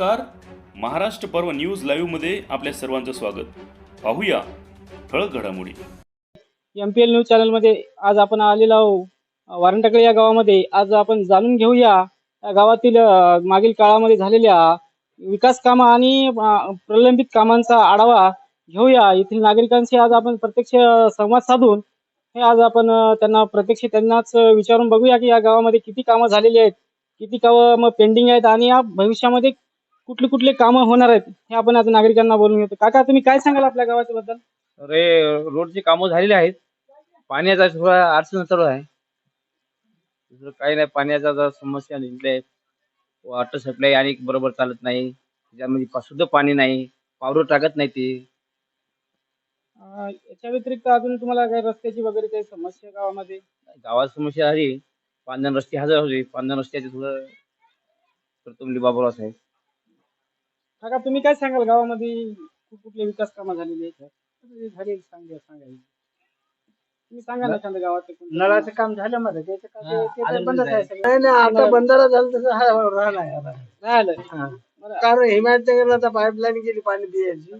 नमस्कार. महाराष्ट्र पर्व न्यूज लाईव्हमध्ये आपल्या सर्वांचं स्वागत. पाहूया ठळक घडामोडी. एम पी एल न्यूज चॅनलमध्ये आज आपण आलेलो आहोत. वारंटाकडे या गावामध्ये आज आपण जाणून घेऊया या गावातील मागील काळामध्ये झालेल्या विकास कामं आणि प्रलंबित कामांचा आढावा घेऊया. येथील नागरिकांशी आज आपण प्रत्यक्ष संवाद साधून हे आज आपण त्यांना प्रत्यक्ष त्यांनाच विचारून बघूया की या गावामध्ये किती कामं झालेली आहेत किती कामं पेंडिंग आहेत आणि या भविष्यामध्ये कुठले कुठले कामं होणार आहेत हे आपण आज नागरिकांना बोलून घेतो. काका तुम्ही काय सांगाल आपल्या गावाच्या बद्दल रे रोडची कामं झालेली आहेत. पाण्याचा थोडा अडचण चालू आहे. दुसरं काही नाही पाण्याचा जरा समस्या निघल्या आहेत. वॉटर सप्लाय आणि बरोबर चालत नाही. त्याच्यामध्ये पा- शुद्ध पाणी नाही. पावडर टाकत नाही ते. अं, याच्या व्यतिरिक्त अजून तुम्हाला काही रस्त्याची वगैरे काही समस्या गावामध्ये? गावात समस्या आली पांधन रस्ते हजर होते. पांधन रस्त्याचे थोडं प्रथम बाबूराव साहेब. काका तुम्ही काय सांगाल? गावामध्ये कुठ- कुठले विकास कामं झालेली आहेत? झाले सांगा सांगा तुम्ही सांगा ना एखाद्या गावात नळाचं काम झालं माझं त्याचं हा, बंदच नाही. आहे सगळं. नाही नाही आता बंधारा झालं तसं हा राहणार आहे आता. राहिलं हा. बरं. कारण हिमायतनगरला आता पाईपलाईन गेली पाणी द्यायची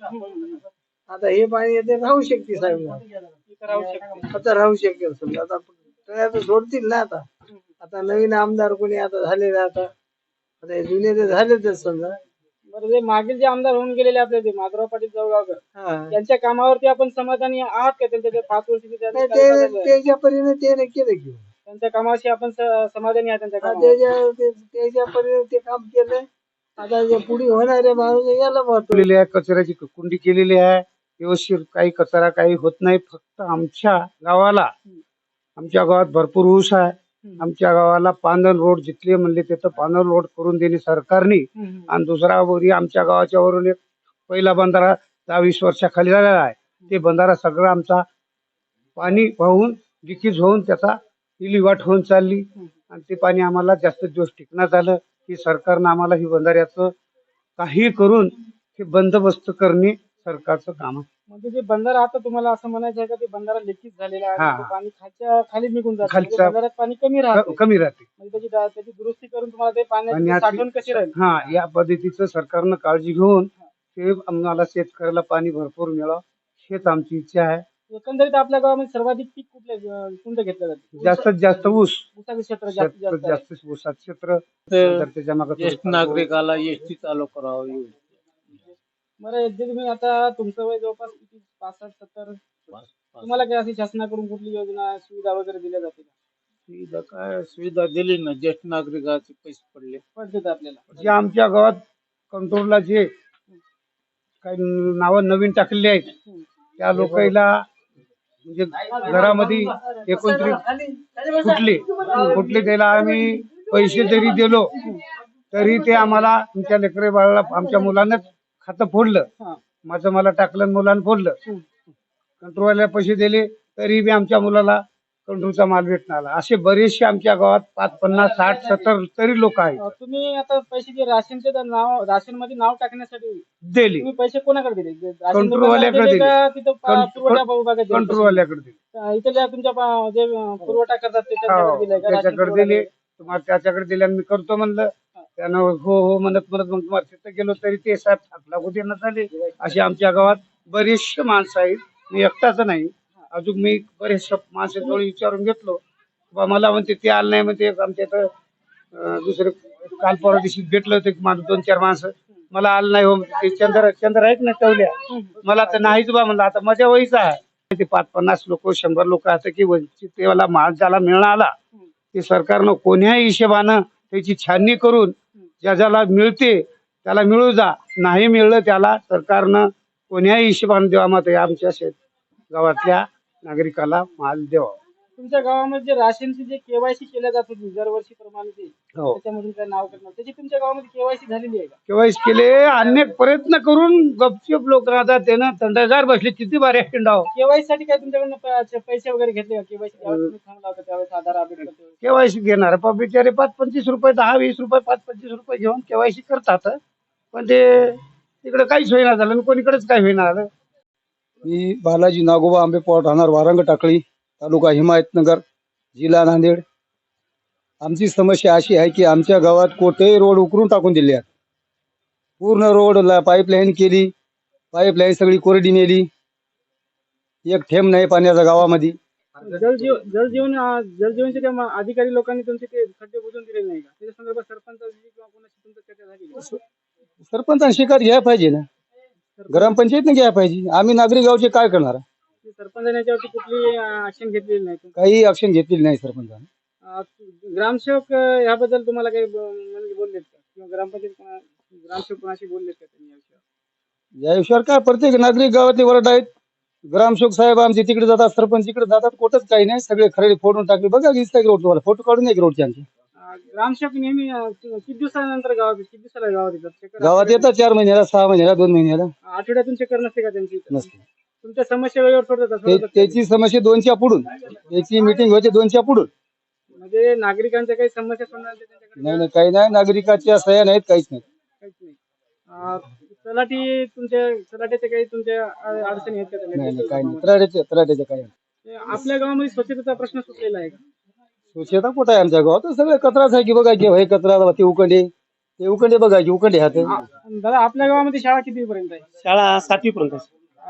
आता हे पाणी येते राहू शकते साहेब इथं राहू शकते. आता राहू शकेल समजा. आता ते आता सोडतील ना आता. आता नवीन आमदार कोणी आता झालेले आता. आता हे जुने ते झालेच समजा. बरं जे मागील जे आमदार होऊन गेलेले आपले ते माधवराव पाटील जवळगावकर हा. त्यांच्या कामावरती आपण समाधानी आहात का? त्यांच्या ते पाच वर्षाची त्यांचं नाही, काम ते. त्याच्या परीने ते नाही केलं की. त्यांच्या कामाशी आपण स- समाधानी आहात त्यांच्या हा, कामावर त्याच्या ते- त्याच्या परीने ते काम केलंय. आता जे पुढे होणारे माणूस याला महत्त्व आहे कचऱ्याची कुंडी केलेली आहे. व्यवस्थित काही कचरा काही होत नाही फक्त आमच्या गावाला आमच्या गावात भरपूर ऊस आहे. आमच्या गावाला पांदन रोड जिथले म्हणले तिथं पांदन रोड करून देणे सरकारने. आणि दुसरा वरी आमच्या गावाच्या वरून एक पहिला बंधारा दहा वीस वर्षाखाली झालेला आहे. ते बंधारा सगळं आमचा पाणी वाहून लिकेज होऊन त्याचा विल्हेवाट होऊन चालली. आणि ते पाणी आम्हाला जास्त दिवस टिकण्यात आलं की सरकारनं आम्हाला ही बंधाऱ्याचं काही करून ते बंदोबस्त करणे सरकारचं काम आहे. म्हणजे जे बंधारा आता तुम्हाला असं म्हणायचं आहे का ते बंधारा लिकेज झालेला आहे हा. ते पाणी खालच्या खाली निघून जातं. म्हणजे खालच्या- बंधाऱ्यात पाणी कमी राहतं. क- कमी राहते. म्हणजे त्याची त्याची दुरुस्ती करून तुम्हाला ते पाण्याची पाण्याची- साठवण कशी राहील? हा या पद्धतीचं सरकारनं काळजी घेऊन ते आम्हाला शेतकऱ्याला पाणी भरपूर मिळावं हेच आमची इच्छा आहे. एकंदरीत आपल्या गावामध्ये सर्वाधिक पीक कुठले अं, कोणतं घेतलं जातं? जास्तीत जास्त ऊस. ऊसाचं क्षेत्र जास्तीत क्षेत्र जास्त आहे. जास्त ऊसात क्षेत्र. तर त्याच्या मागं ज्येष्ठ नागरिकाला एस टी चालू करावं बरं जे तुम्ही आता तुमचं वय जवळपास किती? पासष्ट सत्तर? तुम्हाला काय अशी शासनाकडून कुठली योजना सुविधा वगैरे दिल्या जाते का? सुविधा काय? सुविधा दिली ना ज्येष्ठ नागरिकाचे पैसे पडले. पडतात आपल्याला. जे आमच्या गावात कंट्रोलला जे काही नावं नवीन टाकलेली आहेत त्या लोकांना म्हणजे घरामध्ये एकोणतीस फुटले फुटले त्याला आम्ही पैसे जरी दिलो तरी ते आम्हाला तुमच्या लेकरे बाळाला आमच्या मुलांनाच खातं फोडलं. माझं मला टाकलं मुलानं फोडलं कंट्रोलला पैसे दिले तरी बी आमच्या मुलाला कंट्रोलचा माल भेटणार आला. असे बरेचसे आमच्या गावात पाच पन्नास साठ सत्तर तरी लोक आहेत तुम्ही आता पैसे जे राशनचे तर नाव राशनमध्ये नाव टाकण्यासाठी दिली तुम्ही पैसे कोणाकडे दिले कंट्रोलवाल्याकडे दिले. का तिथं पा- कंट्रो- पुरवठा विभागात दिले? कंट्रोलवाल्याकडे दिली अं, इथल्या तुमच्या पा- जे पुरवठा करतात ते हो, त्यांच्याकडे दिले का राशन त्याच्याकडे पुरवठा दिले दिले? तुम्हाला त्याच्याकडे दिले आणि मी करतो म्हणलं त्यानं हो हो म्हणत म्हणत मग तुम्हाला तिथं गेलो तरी ते साहेब हात लागू ना झाले अशी आमच्या गावात बरेचसे माणसं आहेत. मी एकटाच नाही. अजून मी बरेचशे माणसाजवळ विचारून घेतलो. बा मला म्हणते ते आलं नाही म्हणते. आमच्या इथं दुसरे काल परवा दिवशी भेटलं होतं माणूस दोन चार माणसं. मला आलं नाही हो ते चंद्र चंद्र आहेत ना टवल्या. मला तर नाहीच बा म्हणलं. आता मजा व्हायचा आहे. ते पाच पन्नास लोक शंभर लोक असं की वंचित त्याला माल ज्याला मिळाला ते सरकारनं कोण्याही हिशेबानं त्याची छाननी करून ज्या ज्याला मिळते त्याला मिळू जा. नाही मिळलं त्याला सरकारनं कोण्याही हिशेबानं द्यावा मग आमच्या शेत गावातल्या नागरिकाला माल द्यावा. तुमच्या गावामध्ये जे राशनची जे केवायसी केल्या जात होती दरवर्षी प्रमाणे ते हो. त्याच्यामधून काय नाव करणार. त्याची तुमच्या गावामध्ये केवायसी झालेली आहे का? केवायस केले. अनेक प्रयत्न करून गपचूप लोक आता त्यानं थंडगार बसले. किती बारे हिंडाव केवायसी साठी काय तुमच्याकडून प- पैसे वगैरे घेतले का? केवायसी तुम्ही थांबला होता? त्यावेळेस आधार अपडेट करते. केवायसी घेणार. पण बिचारे पाच पंचवीस रुपये दहा वीस रुपये पाच पंचवीस रुपये घेऊन केवायसी करतात. पण ते तिकडे काहीच होईना झालं आणि कोणीकडेच काही होईना झालं. मी बालाजी नागोबा आंबेपोळ राहणार. वारंग टाकळी. तालुका हिमायतनगर जिल्हा नांदेड. आमची समस्या अशी आहे की आमच्या गावात कोठेही रोड उकरून टाकून दिले आहेत. पूर्ण रोड पाईपलाईन केली पाईपलाईन सगळी कोरडी नेली. एक थेंब नाही पाण्याचा गावामध्ये. जलजीव जलजीवन अं, जलजीवनच्या त्या अधिकारी लोकांनी तुमचे ते खड्डे बुजून दिलेले नाही का? त्याच्या संदर्भात सरपंचाची किंवा कोणाशी तुमचं चर्चा झाली का? सरपंचाने शिकार घ्यायला पाहिजे ना. ग्रामपंचायतने घ्यायला पाहिजे. आम्ही नागरिक गावचे काय करणार? सरपंचाने याच्यावरती कुठली ऍक्शन घेतलेली नाही काही ऍक्शन घेतलेली नाही सरपंचाने. अं, ग्रामसेवक अं, याबद्दल तुम्हाला काही ब- म्हणजे बोललेत का? किंवा ग्रामपंचायत कोणा- ग्रामसेवक कोणाशी बोललेत का त्यांनी या या विषयावर काय प्रत्येक नागरिक गावातले वरड आहेत. ग्रामसेवक साहेब आमचे तिकडे जातात सरपंच तिकडे जातात कुठंच काही नाही. सगळे खरे फोडून टाकले. बघा दिसतंय रोड तुम्हाला फ़ोटो काढून एक रोडचे आमचे. अं, ग्रामसेवक नेहमी अं, किती दिवसानंतर गावात किती दिवसाला गावात येतात? चक्कर गावात येतात चार महिन्याला सहा महिन्याला दोन महिन्याला. आठवड्यातून चक्कर नसते का त्यांची? नसते. तुमच्या समस्या वेळेवर सोडतात ते- सोडवतात का? त्याची समस्या दोनच्या पुढून. त्याची मिटिंग होते दोनच्या पुढून. म्हणजे नागरिकांच्या काही समस्या त्यांच्याकडे? नाही नाही काही नाही. नागरिकाच्या सह्या नाहीत काहीच नाही. काहीच नाही. अं, तलाठी तुमच्या तलाट्याचे काही तुमच्या अं, अडचणी आहेत का नाही नाही काही? नाही. तलाट्याच्या तलाट्याच्या काही नाही. ते आपल्या गावामध्ये स्वच्छतेचा प्रश्न सुटलेला आहे का? स्वच्छता कुठं आहे आमच्या गावात? सगळं कचराच आहे की बघायचे हे कचरा ते उकंडे. ते उकंडे बघायचे उकंडे हात. आ- दादा आपल्या गावामध्ये शाळा किती पर्यंत आहे? शाळा सातवी पर्यंत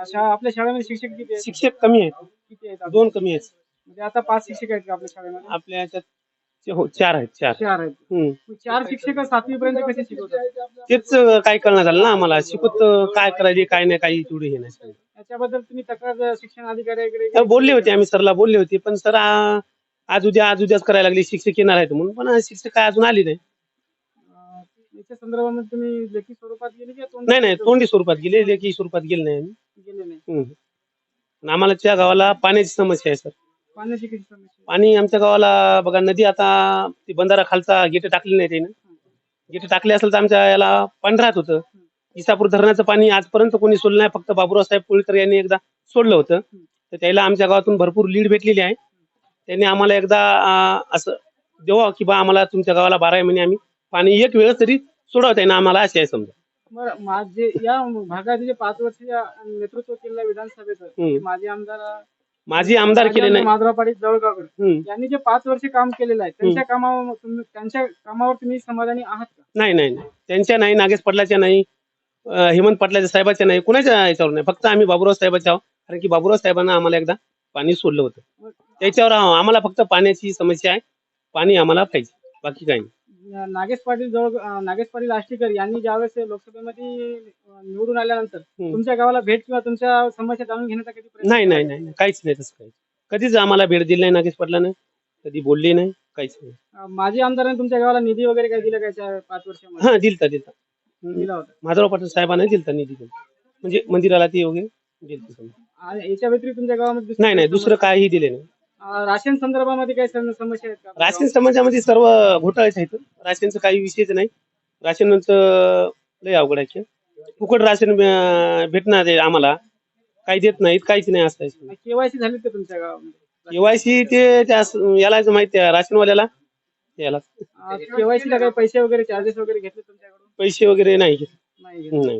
शाळा आपल्या शाळेमध्ये शिक्षक किती आहेत? शिक्षक कमी आहेत. किती आहेत दोन कमी आहेत. म्हणजे आता पाच शिक्षक आहेत का आपल्या शाळेमध्ये? आपल्या याच्यात चे- हो चार आहेत चार. चार आहेत. हम्म. मग चार शिक्षक सातवी पर्यंत कसे शिकवतात? तेच अं, काय कळणार झालं ना आम्हाला. शिकवत अं, काय करायचे काय नाही काही तेवढी हे नाही याच्याबद्दल तुम्ही तक्रार शिक्षण अधिकाऱ्याकडे तर बोलले होते आम्ही सरला बोलले होते. पण सर आ- आज उद्या आज उद्याच करायला लागले शिक्षक येणार आहेत म्हणून. पण शिक्षक काय अजून आली नाही. अं, याच्या संदर्भामध्ये तुम्ही लेखी स्वरूपात गेले की तोंडी नाही नाही तोंडी स्वरूपात गेले लेखी स्वरूपात गेले नाही आम्ही. गेले नाही हम्म. पण आम्हाला त्या गावाला पाण्याची समस्या आहे सर. पाण्याची किती समस्या पाणी आमच्या गावाला बघा नदी आता ती बंधारा खालचा गेट टाकली नाही त्यानं. गेट टाकले असेल तर आमच्या याला पाणी राहत होतं. इसापूर धरणाचं पाणी आजपर्यंत कोणी सोडलं नाही. फक्त बाबुराव साहेब पुळकर यांनी एकदा सोडलं होतं. तर त्याला आमच्या गावातून भरपूर लीड भेटलेली आहे. त्यांनी आम्हाला एकदा अं, असं देवा की बा आम्हाला तुमच्या गावाला बारा महिने आम्ही पाणी एक वेळेस तरी सोडवता येईना आम्हाला असे आहे समजा. बरं माझे या भागाचे जे पाच वर्ष नेतृत्व केलेलं आहे विधानसभेचं हम्म. माझे आमदार माझी आमदार केले नाही माधवराव पाटील जवळगावकर हम्म. यांनी जे पाच वर्ष काम केलेलं आहे त्यांच्या कामावर तुम्ही त्यांच्या कामावर तुम्ही समाधानी आहात का नाही नाही नाही. त्यांच्या नाही नागेश पाटलाच्या नाही अं, हेमंत पाटलाच्या साहेबाच्या नाही कुणाच्या याच्यावर नाही फक्त आम्ही बाबुराव साहेबाच्या आहोत. कारण की बाबुराव साहेबांना आम्हाला एकदा पाणी सोडलं होतं त्याच्यावर. आम्हाला फक्त पाण्याची समस्या आहे पाणी आम्हाला पाहिजे बाकी काही नाही नागेश पाटील जवळ नागेश पाटील आष्टीकर यांनी ज्यावेळेस लोकसभेमध्ये निवडून आल्यानंतर. तुमच्या गावाला भेट किंवा तुमच्या समस्या जाणून घेण्याचा कधी प्रयत्न नाही नाही नाही नाही. काहीच नाही तसं काही. कधीच आम्हाला भेट दिली नाही नागेश पाटलानं. कधी बोलले नाही काहीच नाही. अं, माजी आमदारांनी तुमच्या गावाला निधी वगैरे काय दिलं का त्या पाच वर्षामध्ये? हा दिलता दिलता. दिला होता. माधवराव पाटील साहेबांना दिलता निधी दिलता. म्हणजे मंदिराला ते वगैरे दिलते. समजा. आणि याच्या व्यतिरिक्त तुमच्या गावामध्ये दुसरं नाही नाही दुसरं काही दिले नाही. राशन संदर्भामध्ये काही सम- समस्या आहेत का? राशन समाजामध्ये सर्व घोटाळेच आहेत. राशनचं काही विषयच नाही. राशनचं लय अवघड आहे. फुकट राशन अं, भेटणार आहे आम्हाला. काही देत नाहीत काहीच नाही असं केवायसी झाली का तुमच्या गावामध्ये? केवायसी ते त्या यालाच माहिती आहे राशनवाल्याला. याला केवायसी ला काही पैसे वगैरे चार्जेस वगैरे घेतले तुमच्याकडून? पैसे वगैरे नाही घेत. नाही घेतले. नाही.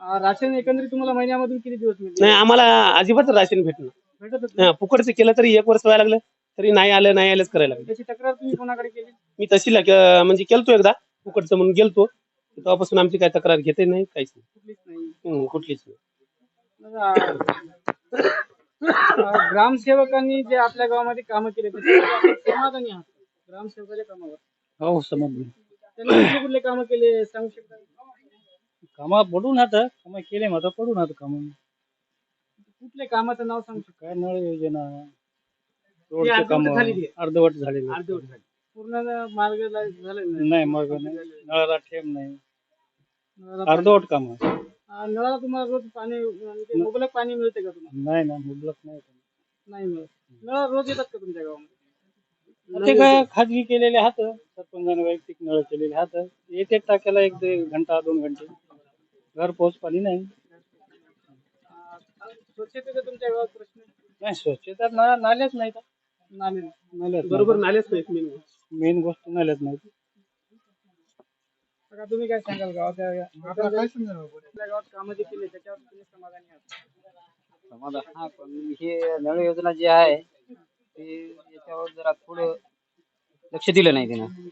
अं, राशन एकंदरीत तुम्हाला महिन्यामधून किती दिवस मिळते नाही आम्हाला अजिबात राशन भेटणार. हा, फुकटचं केलं तरी एक वर्ष व्हायला लागलं तरी नाही आलं नाही आलंच करायला लागलं. त्याची तक्रार तुम्ही कोणाकडे केली? मी तहसीलला क- म्हणजे केलतो एकदा फुकटचं म्हणून गेलतो. तेव्हापासून आमची काय तक्रार घेते नाही काहीच नाही. कुठलीच नाही. हम्म, कुठलीच नाही. मग, अं, ग्रामसेवकांनी जे आपल्या गावामध्ये कामं केले त्याच्यावर आपण समाधानी आहात ग्रामसेवकाच्या कामावर. हो समजलं त्यांनी कुठले कुठले कामं केले सांगू शकता? कामा पडून आता कामा केले मात्र पडून आता काम. कुठल्या कामाचं नाव सांगू शकता? काय नळ योजना? रोडचे अर्धवट काम झालेली आहे. अर्धवट झालेले अर्धवट झाली. पूर्ण मार्ग झालं नाही. मग नाही. नळाला ठेम नाही. नळाला अर्धवट काम. आहे नळाला तुम्हाला रोज पाणी म्हणजे मुबलक पाणी मिळते का तुम्हाला? नाही ना मुबलक नाही. नाही मिळत. नळ रोज येतात का तुमच्या गावामध्ये? ते काय खाजगी केलेले हात सरपंचाने वैयक्तिक नळ केलेले हात एक एक टाक्याला एक घंटा दोन घंटे. घर पोहोच पाणी नाही. स्वच्छतेचा तुमच्या गावात प्रश्न नाही स्वच्छता ना- नाल्याच नाही नाले नाल्याच बरोबर नालेच नाही main. मेन गोष्ट नाल्याच नाही. काका, तुम्ही काय सांगाल? आपल्या गावात कामं जे केले त्याच्यावर तुम्ही समाधानी आहात. समाधान? हा पण हे नळ योजना जी आहे ते याच्यावर जरा थोडं लक्ष दिलं नाही त्यानं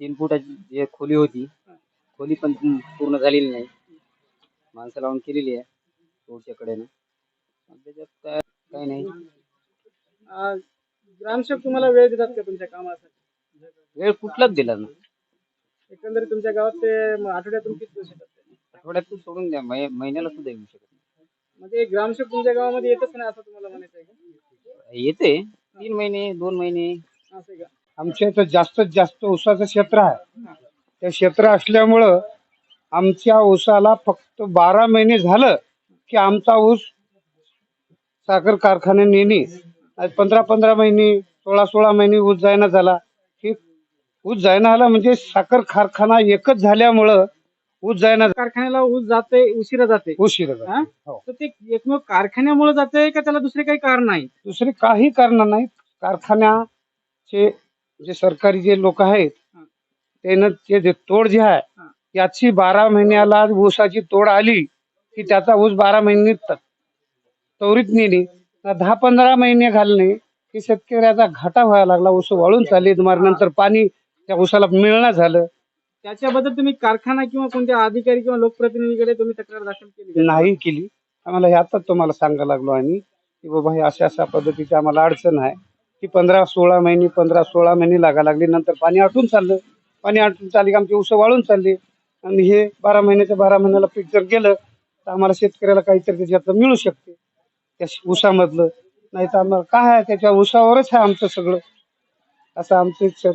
तीन फुटाची जे खोली होती खोली पण पूर्ण झालेली नाही. माणसं लावून केलेली आहे. रोडच्या कडेनं त्याच्यात काय काही नाही. ग्रामसेवक तुम्हाला वेळ देतात का तुमच्या कामासाठी? वेळ कुठलाच दिला ना. एकंदरीत तुमच्या गावात ते आठवड्यातून किती दिवस येतात? आठवड्यातून सोडून द्या महिन्याला सुद्धा येऊ शकत नाही. म्हणजे ग्रामसेवक तुमच्या गावामध्ये येतच नाही असं तुम्हाला म्हणायचं आहे का? येते. तीन महिने दोन महिने. असं आहे का? आमच्या इथं जास्तीत जास्त ऊसाचं क्षेत्र आहे. ते क्षेत्र असल्यामुळं आमच्या ऊसाला फक्त बारा महिने झालं. की आमचा ऊस साखर कारखान्यात नेणे आज पंधरा पंधरा महिने सोळा सोळा महिने ऊस जायना झाला की ऊस जायना आला म्हणजे साखर कारखाना एकच झाल्यामुळं ऊस जायना कारखान्याला ऊस जाते उशिरा जाते उशीर. हा? तर ते एकमेव कारखान्यामुळे जाते का त्याला दुसरे काही कारण आहे दुसरे काही कारण नाही कारखान्याचे जे सरकारी जे लोक आहेत हा. त्यानं ते जे तोड जे आहे हा. याची बारा महिन्याला ऊसाची तोड आली की त्याचा ऊस बारा महिने त- त्वरित नेणे दहा पंधरा महिने घालणे की शेतकऱ्याचा घाटा व्हायला लागला ऊस वाळून चालले नंतर पाणी त्या ऊसाला मिळणं झालं. त्याच्याबद्दल तुम्ही कारखाना किंवा कोणत्या अधिकारी किंवा लोकप्रतिनिधीकडे तुम्ही तक्रार दाखल केली? नाही केली. आम्हाला हे तुम्हाला सांगायला लागलो आम्ही की बाबा हे अशा अशा पद्धतीची आम्हाला अडचण आहे की पंधरा सोळा महिने पंधरा सोळा महिने लागा लागले नंतर पाणी आटून चाललं. पाणी आटून चालले की आमची ऊस वाळून चालली. आणि हे बारा महिन्याच्या बारा महिन्याला पीक जर गेलं तर आम्हाला शेतकऱ्याला काहीतरी त्याच्यातलं मिळू शकते. त्या ऊसामधलं. नाही तर आम्हाला काय आहे त्याच्या ऊसावरच आहे आमचं सगळं. असं आमचं आमचं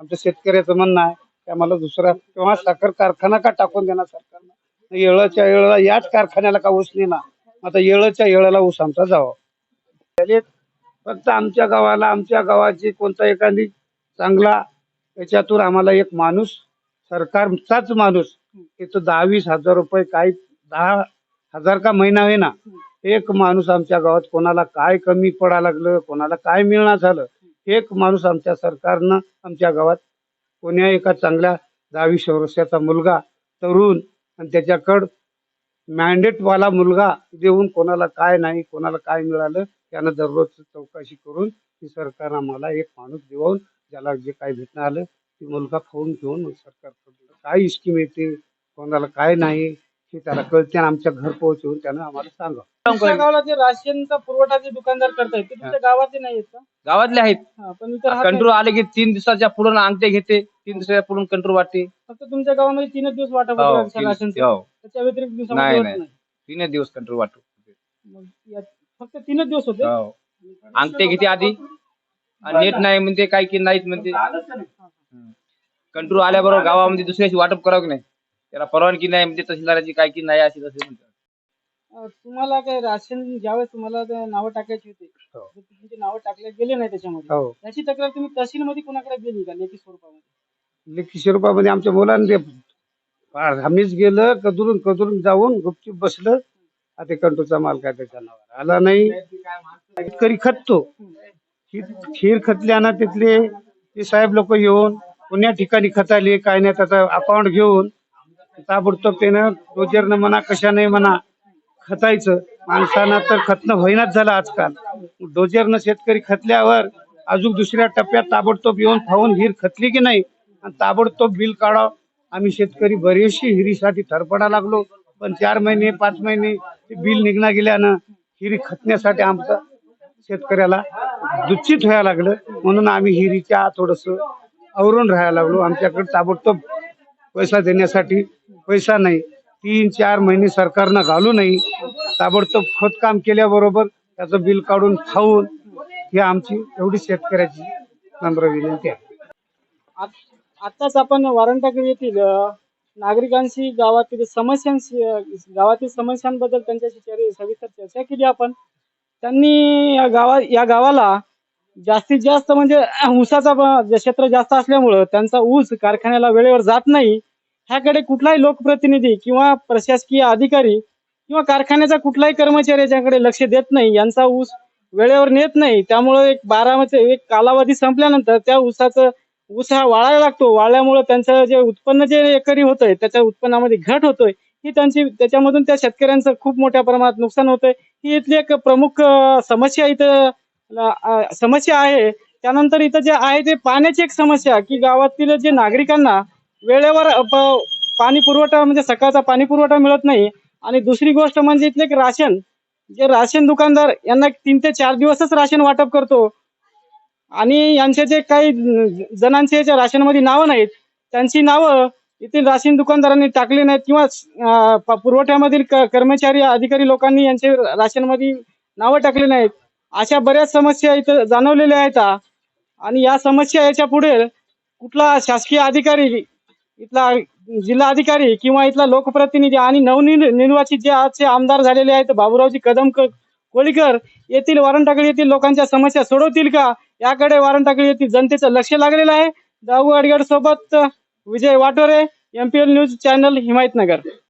आमच्या शेतकऱ्याचं म्हणणं आहे की आम्हाला दुसरा किंवा साखर कारखाना का टाकून देणार सरकारनं? येळाच्या येळाला याच कारखान्याला का ऊस नेणार? आता येळाच्या येळाला ऊस आमचा जावा. त्याने फक्त आमच्या गावाला आमच्या गावाची कोणता एखादी चांगला याच्यातून आम्हाला एक माणूस सरकारचाच माणूस तिथं दहावीस हजार रुपये काही दहा हजार का महिना आहे ना एक माणूस आमच्या गावात कोणाला काय कमी पडा लागलं कोणाला काय मिळणार झालं एक माणूस आमच्या सरकारनं आमच्या गावात कोण्या एका चांगल्या दहावीस वर्षाचा मुलगा तरुण आणि त्याच्याकडं मॅन्डेटवाला मुलगा देऊन कोणाला काय नाही कोणाला काय मिळालं त्यानं दररोज चौकशी करून की सरकार आम्हाला एक माणूस देऊन ज्याला जे काय भेटणं आलं ती मुलगा खाऊन घेऊन सरकार काय स्कीम येते कोणाला काय नाही हे त्याला कळते आणि आमच्या घर पोहोचवून त्यानं आम्हाला सांगा गावाला जे राशनचा पुरवठा जे दुकानदार करतायत ते तुमच्या गावातले नाही आहेत का? गावातले आहेत. हा, पण इतर राहत कंट्रोल. आले की तीन दिवसाच्या पुढून अंगठे घेते तीन दिवसाच्या पुढून कंट्रोल वाटते फक्त तुमच्या गावामध्ये तीनच दिवस वाटप हो, होतं तीन- राशनचं हो. त्याच्या व्यतिरिक्त नाही, दिवसामध्ये होत नाही. नाही. तीन दिवस कंट्रोल वाटतो मग या- फक्त तीनच दिवस होते? हो. अंगठे घेते आधी. आणि नेट नाही म्हणते काय की नाहीत म्हणते. कंट्रोल आल्याबरोबर गावामध्ये दुसऱ्याची वाटप करावं की नाही? त्याला परवानगी नाही म्हणजे तहसीलदाराची काय की नाही अशी तसे म्हणतात. अं, तुम्हाला काय राशन ज्यावेळेस तुम्हाला ते नावं टाकायची होती हो. तर तुमची नावं टाकले गेले नाही त्याच्यामध्ये. हो. याची तक्रार तुम्ही तहसीलमध्ये कोणाकडे गेली का लेखी स्वरूपामध्ये? लेखी स्वरूपामध्ये आमच्या मुलांनी फार आम्हीच गेलं कदरून कदरून जाऊन गुपचूप बसलं. आता ते कंट्रोलचा माल काय त्याच्या नावावर आला नाही. शेतकरी खततो. खीर- खीर खतल्यानं तिथले ते साहेब लोक येऊन पुण्या ठिकाणी खताले काय नाही त्याचं अकाउंट घेऊन ताबडतोब त्यानं डोजरनं म्हणा कशाने म्हणा खतायचं. माणसानं तर खतनं होईनाच झालं आजकाल. डोजरनं शेतकरी खतल्यावर अजून दुसऱ्या टप्प्यात ताबडतोब येऊन पाहून हिर खतली की नाही? आणि ताबडतोब बिल काढावं. आम्ही शेतकरी बरेचशी हिरीसाठी थरपडा लागलो. पण चार महिने पाच महिने बिल निघणं गेल्यानं हिरी खतण्यासाठी आमचं शेतकऱ्याला दुश्चित व्हायला लागलं. म्हणून आम्ही हिरीच्या थोडस आवरून राहायला लागलो. आमच्याकडे ताबडतोब पैसा देण्यासाठी पैसा नाही. तीन चार महिने सरकारनं घालू नाही ताबडतोब खोदकाम केल्याबरोबर त्याचं बिल काढून खाऊन ही आमची एवढी शेतकऱ्याची नम्र विनंती आहे. आताच आपण वारंटाकडे येथील नागरिकांशी गावातील समस्यांशी गावातील समस्यांबद्दल त्यांच्याशी सविस्तर चर्चा केली आपण. त्यांनी या गावा या गावाला जास्तीत जास्त म्हणजे ऊसाचा क्षेत्र जास्त असल्यामुळं त्यांचा ऊस कारखान्याला वेळेवर जात नाही. ह्याकडे कुठलाही लोकप्रतिनिधी किंवा प्रशासकीय अधिकारी किंवा कारखान्याचा कुठलाही कर्मचारी याच्याकडे लक्ष देत नाही. यांचा ऊस वेळेवर नेत नाही. त्यामुळे एक बारामध्ये एक कालावधी संपल्यानंतर त्या ऊसाचं ऊस हा वाळायला लागतो. वाळल्यामुळे त्यांचं जे उत्पन्न जे एकरी होतंय त्याच्या उत्पन्नामध्ये घट होतोय. ही त्यांची त्याच्यामधून त्या शेतकऱ्यांचं खूप मोठ्या प्रमाणात नुकसान होतंय. ही इथली एक प्रमुख समस्या इथं समस्या आहे. त्यानंतर इथं जे आहे ते पाण्याची एक समस्या की गावातील जे नागरिकांना वेळेवर प- पाणी पुरवठा म्हणजे सकाळचा पाणी पुरवठा मिळत नाही. आणि दुसरी गोष्ट म्हणजे इथले एक राशन जे राशन दुकानदार यांना तीन ते चार दिवसच राशन वाटप करतो. आणि यांचे जे काही जणांचे ज्या राशनमध्ये नावं नाहीत त्यांची नावं येथील राशन दुकानदारांनी टाकली नाहीत किंवा प- पुरवठ्यामधील क- कर्मचारी अधिकारी लोकांनी यांचे राशनमध्ये नावं टाकली नाहीत. अशा बऱ्याच समस्या इथं जाणवलेल्या आहेत. आणि या समस्या याच्यापुढे कुठला शासकीय अधिकारी इथला जिल्हा अधिकारी किंवा इथला लोकप्रतिनिधी आणि नवनिर्वाचित जे आजचे आमदार झालेले आहेत बाबूरावजी कदम कोळीकर येथील वारंटाकडे येथील लोकांच्या समस्या सोडवतील का? याकडे वारंटाकडे येथील जनतेचं लक्ष लागलेलं आहे. दाऊ अडगड सोबत Vijay Watore MPL news channel Himayatnagar.